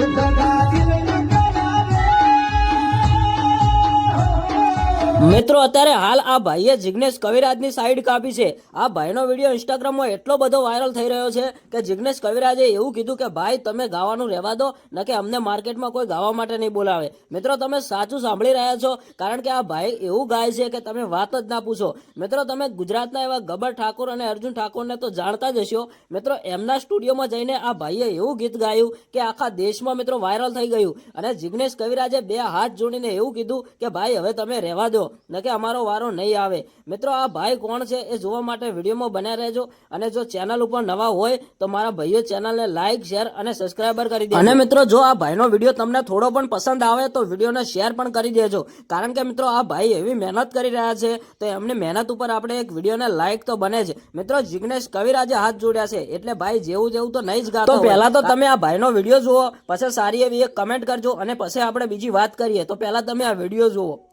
the મિત્રો, અત્યારે હાલ આ ભાઈએ જિગ્નેશ કવિરાજની સાઈડ કાપી છે. આ ભાઈનો વીડિયો ઇન્સ્ટાગ્રામમાં એટલો બધો વાયરલ થઈ રહ્યો છે કે જિગ્નેશ કવિરાજે એવું કીધું કે, ભાઈ, તમે ગાવાનું રહેવા દો, ન કે અમને માર્કેટમાં કોઈ ગાવા માટે નહીં બોલાવે. મિત્રો, તમે સાચું સાંભળી રહ્યા છો, કારણ કે આ ભાઈ એવું ગાય છે કે તમે વાત જ ના પૂછો. મિત્રો, તમે ગુજરાતના એવા ગબર ઠાકોર અને અર્જુન ઠાકોરને તો જાણતા જ હશો. મિત્રો, એમના સ્ટુડિયોમાં જઈને આ ભાઈએ એવું ગીત ગાયું કે, આખા દેશમાં મિત્રો વાયરલ થઈ ગયું. અને જિગ્નેશ કવિરાજે બે હાથ જોડીને એવું કીધું કે, ભાઈ, હવે તમે રહેવા દો. ન કે અમારો વારો નહીં આવે. મિત્રો આ ભાઈ કોણ છે એ જોવા માટે વિડીયોમાં બન્યા રહેજો. અને જો ચેનલ ઉપર નવા હોય તો મારા ભાઈઓ ચેનલને લાઇક શેર અને સબસ્ક્રાઈબર કરી દે અને મિત્રો જો આ ભાઈનો વીડિયો તમને થોડો પણ પસંદ આવે તો વિડીયોને શેર પણ કરી દેજો. કારણ કે મિત્રો આ ભાઈ એવી મહેનત કરી રહ્યા છે તો એમની મહેનત ઉપર આપણે એક વિડીયોને લાઇક તો બને જ. મિત્રો જિગ્નેશ કવિરાજે હાથ જોડ્યા છે. એટલે ભાઈ જેવું જેવું તો નહીં જ ગાતો પહેલા તો તમે આ ભાઈનો વીડિયો જુઓ પછી સારી એવી એક કમેન્ટ કરજો અને પછી આપણે બીજી વાત કરીએ. તો પહેલા તમે આ વીડિયો જુઓ.